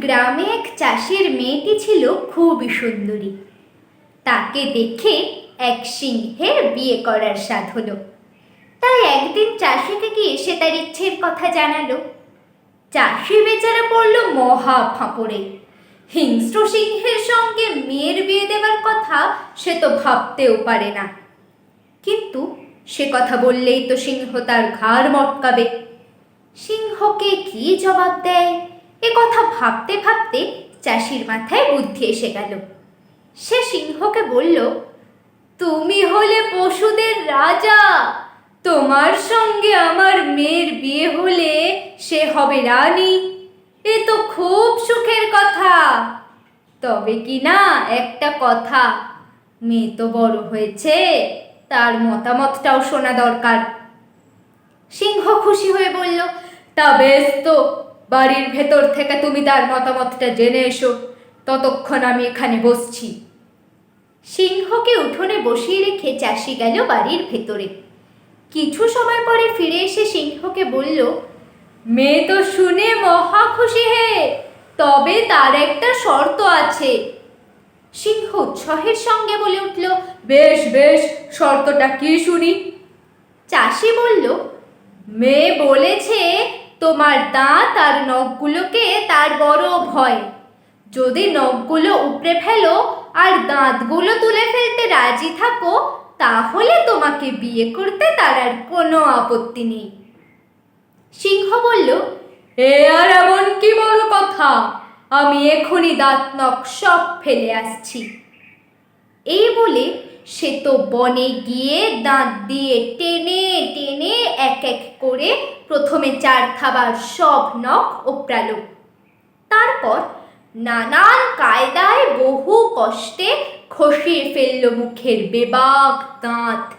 গ্রামে এক চাষির মেয়েটি ছিল খুবই সুন্দরী। তাকে দেখে এক সিংহের বিয়ে করার স্বাদ হলো। তাই একদিন চাষিকে গিয়ে সে তার ইচ্ছের কথা জানালো। চাষি বেচারা পড়ল মহা ফাঁপড়ে। হিংস্র সিংহের সঙ্গে মেয়ের বিয়ে দেওয়ার কথা সে তো ভাবতেও পারে না। কিন্তু সে কথা বললেই তো সিংহ তার ঘাড় মটকাবে। সিংহকে কি জবাব দেয়? এ কথা ভাবতে ভাবতে চাষির মাথায় বুদ্ধি এসে গেল। সে সিংহকে বলল, তুমি হলে পশুদের রাজা, তোমার সঙ্গে আমার মেয়ের বিয়ে হলে সে হবে রানী। এ তো খুব সুখের কথা। তবে কি না একটা কথা, মেয়ে তো বড় হয়েছে, তার মতামতটাও শোনা দরকার। সিংহ খুশি হয়ে বলল, তা বেশ তো। বাড়ির ভেতর থেকে তুমি তার মতামতটা জেনে এসো। ততক্ষণ আমি এখানে বসছি। সিংহকে উঠোনে বসিয়ে রেখে চাষি গেল বাড়ির ভেতরে। কিছু সময় পরে ফিরে এসে সিংহকে বলল মেয়ে তো শুনে মহা খুশি হে তবে তার একটা শর্ত আছে। সিংহ উৎসাহের সঙ্গে বলে উঠল বেশ বেশ শর্তটা কি শুনি? চাষি বলল মেয়ে বলেছে তোমার দাঁত আর নখগুলোকে তার বড় ভয়। যদি নখগুলো উপড়ে ফেলো আর দাঁতগুলো তুলে ফেলতে রাজি থাকো, তাহলে তোমাকে বিয়ে করতে তার আর কোনো আপত্তি নেই। সিংহ বলল, এ আর এমন কি বড় কথা? আমি এখনই দাঁত, নখ সব ফেলে আসছি। এই বলে সে তো বনে গিয়ে দাঁত দিয়ে টেনে টেনে এক এক করে প্রথমে চার থাবার সব নখ ওপরালো। তারপর নানান কায়দায় বহু কষ্টে খসিয়ে ফেলল মুখের বেবাক দাঁত।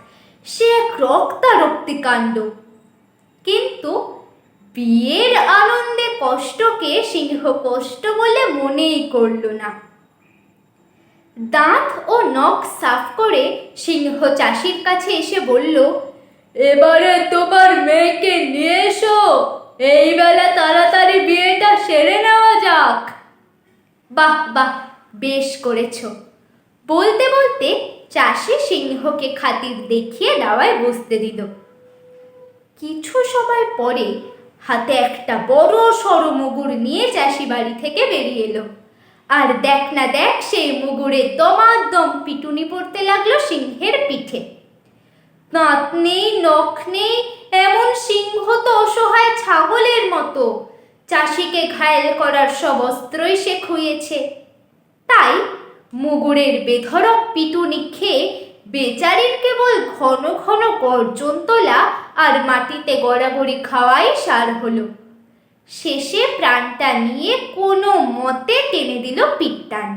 সে এক রক্তারক্তি কাণ্ড। কিন্তু বিয়ের আনন্দে কষ্টকে সিংহ কষ্ট বলে মনেই করল না। দাঁত ও নখ সাফ করে সিংহ চাষির কাছে এসে বলল এবারে তোমার মেয়েকে নিয়ে এসো। এই বেলা তাড়াতাড়ি বিয়েটা সেরে নেওয়া যাক। বাহ বাহ, বেশ করেছ। বলতে বলতে চাষি সিংহকে খাতির দেখিয়ে দাওয়ায় বসতে দিল। কিছু সময় পরে হাতে একটা বড় সড় মুগুর নিয়ে চাষি বাড়ি থেকে বেরিয়ে এলো। আর দেখ না দেখ, সেই মুগুরে দমাদম পিটুনি পড়তে লাগল সিংহের পিঠে। দাঁত নেই নখ নেই এমন সিংহ তো অসহায় ছাগলের মতো। চাষিকে ঘায়েল করার সব অস্ত্রই সে খুইয়েছে তাই মুগুরের বেধরক পিটুনি খেয়ে বেচারির কেবল ঘন ঘন গর্জন তোলা আর মাটিতে গড়াগড়ি খাওয়াই সার হলো। শেষে প্রাণটা নিয়ে কোনো মতে টেনে দিল পিটটান।